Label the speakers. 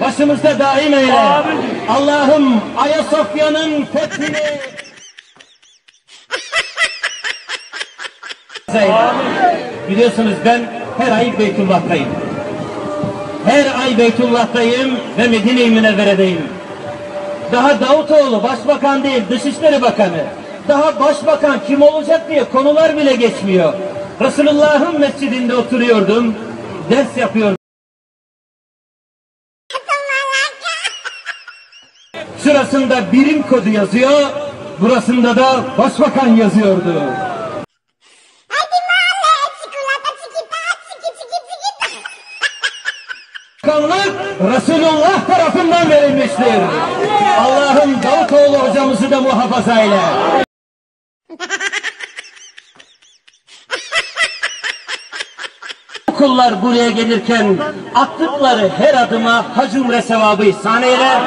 Speaker 1: Başımızda daim eyle. Allah'ım Ayasofya'nın fethini Biliyorsunuz ben her ay Beytullah'tayım. Her ay Beytullah'tayım ve Medine-i Münevvere'deyim. Daha Davutoğlu başbakan değil, Dışişleri Bakanı. Daha başbakan kim olacak diye konular bile geçmiyor. Resulullah'ın mescidinde oturuyordum, ders yapıyordum. Şurasında birim kodu yazıyor, burasında da başbakan yazıyordu. Başkanlık Resulullah tarafından verilmiştir. Allah'ım Davutoğlu hocamızı da muhafaza eyle. Kullar buraya gelirken attıkları her adıma hac umre sevabı ihsan eyle.